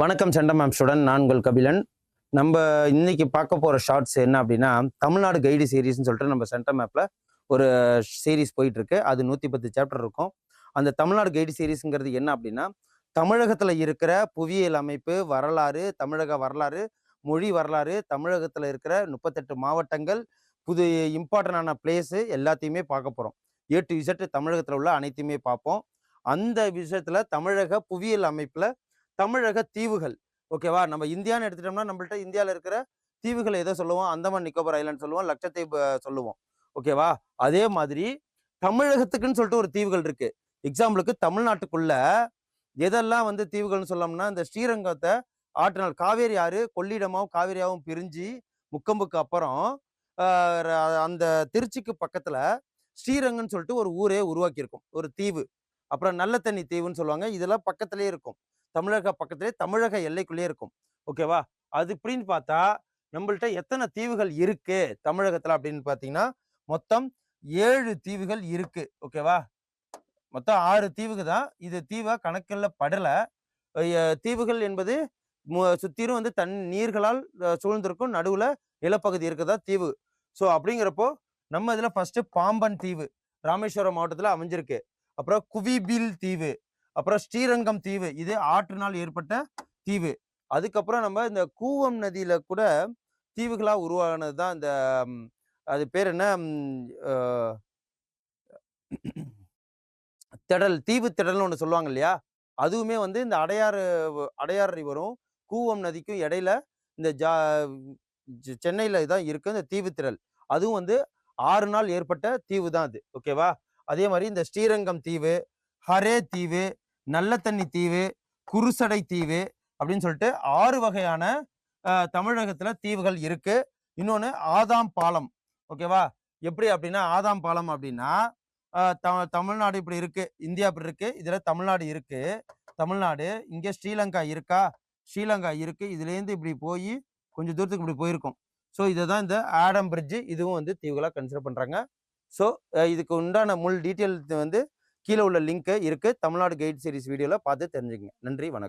வணக்கம் செண்ட ma'am student நான் உங்கள் கபிலன். நம்ம இன்னைக்கு பார்க்க போகிற ஷார்ட்ஸ் என்ன அப்படின்னா தமிழ்நாடு கைடு சீரீஸ்னு சொல்லிட்டு நம்ம சென்டர் மேப்பில் ஒரு சீரீஸ் போயிட்டுருக்கு. அது நூற்றி பத்து சாப்டர் இருக்கும். அந்த தமிழ்நாடு கைடு சீரீஸ்ங்கிறது என்ன அப்படின்னா தமிழகத்தில் இருக்கிற புவியியல் அமைப்பு வரலாறு தமிழக வரலாறு மொழி வரலாறு தமிழகத்தில் இருக்கிற முப்பத்தெட்டு மாவட்டங்கள் புது இம்பார்ட்டண்டான பிளேஸு எல்லாத்தையுமே பார்க்க போகிறோம் ஏ டு இசட்டு தமிழகத்தில் உள்ள அனைத்தையுமே பார்ப்போம். அந்த விஷயத்தில் தமிழக புவியியல் அமைப்பில் தமிழக தீவுகள். ஓகேவா? நம்ம இந்தியான்னு எடுத்துட்டோம்னா நம்மள்ட்ட இந்தியாவில் இருக்கிற தீவுகளை எதை சொல்லுவோம்? அந்தமான் நிக்கோபர் ஐலாண்ட் சொல்லுவோம் லட்சத்தீவு சொல்லுவோம். ஓகேவா? அதே மாதிரி தமிழகத்துக்குன்னு சொல்லிட்டு ஒரு தீவுகள் இருக்கு. எக்ஸாம்பிளுக்கு தமிழ்நாட்டுக்குள்ள எதெல்லாம் வந்து தீவுகள்னு சொல்லோம்னா இந்த ஸ்ரீரங்கத்தை ஆற்றினால் காவேரி ஆறு கொள்ளிடமாவும் காவேரியாவும் பிரிஞ்சு முக்கம்புக்கு அப்புறம் அந்த திருச்சிக்கு பக்கத்துல ஸ்ரீரங்கம்னு சொல்லிட்டு ஒரு ஊரே உருவாக்கியிருக்கும். ஒரு தீவு. அப்புறம் நல்ல தண்ணி தீவுன்னு சொல்லுவாங்க. இதெல்லாம் பக்கத்துலேயே இருக்கும். தமிழக பக்கத்திலே தமிழக எல்லைக்குள்ளேயே இருக்கும். ஓகேவா? அது இப்படின்னு பார்த்தா நம்மள்ட்ட எத்தனை தீவுகள் இருக்கு தமிழகத்துல அப்படின்னு பார்த்தீங்கன்னா மொத்தம் ஏழு தீவுகள் இருக்கு. ஓகேவா? மொத்தம் ஆறு தீவுக்கு தான். இது தீவா கணக்கில் படல. தீவுகள் என்பது மு- சுத்திரும் வந்து தன் நீர்களால் சூழ்ந்திருக்கும் நடுவுல நிலப்பகுதி இருக்கதா தீவு. ஸோ அப்படிங்கிறப்போ நம்ம இதில் ஃபர்ஸ்ட் பாம்பன் தீவு ராமேஸ்வரம் மாவட்டத்தில் அமைஞ்சிருக்கு. அப்புறம் குவிபில் தீவு அப்புறம் ஸ்ரீரங்கம் தீவு. இது ஆற்றினால் ஏற்பட்ட தீவு. அதுக்கப்புறம் நம்ம இந்த கூவம் நதியில கூட தீவுகளா உருவானது தான் இந்த அது பேர் என்ன? திடல் தீவு திடல்னு ஒன்று சொல்லுவாங்க இல்லையா? அதுவுமே வந்து இந்த அடையாறு அடையாறு ரிவரும் கூவம் நதிக்கும் இடையில இந்த ஜா சென்னையில் சென்னையில தான் இருக்கு இந்த தீவு திடல். அதுவும் வந்து ஆறு நாள் ஏற்பட்ட தீவு தான் அது. ஓகேவா? அதே மாதிரி இந்த ஸ்ரீரங்கம் தீவு ஹரே தீவு நல்ல தண்ணி தீவு குருசடை தீவு அப்படின்னு சொல்லிட்டு ஆறு வகையான தமிழகத்துல தீவுகள் இருக்கு. இன்னொன்று ஆதாம் பாலம். ஓகேவா எப்படி அப்படின்னா ஆதாம் பாலம் அப்படின்னா த- தமிழ்நாடு இப்படி இருக்கு. இந்தியா இப்படி இருக்கு. இதுல தமிழ்நாடு இருக்கு. தமிழ்நாடு இங்கே ஸ்ரீலங்கா இருக்கா? ஸ்ரீலங்கா இருக்கு. இதுலேருந்து இப்படி போய் கொஞ்சம் தூரத்துக்கு இப்படி போயிருக்கும். ஸோ இதை தான் இந்த ஆடம் பிரிட்ஜ் இதுவும் வந்து தீவுகளாக கன்சிடர் பண்ணுறாங்க ஸோ இதுக்கு உண்டான முள் டீட்டெயில் வந்து கீழே உள்ள லிங்க் இருக்கு. தமிழ்நாடு கைட் சீரிஸ் வீடியோல பார்த்து தெரிஞ்சுக்கங்க. நன்றி வணக்கம்.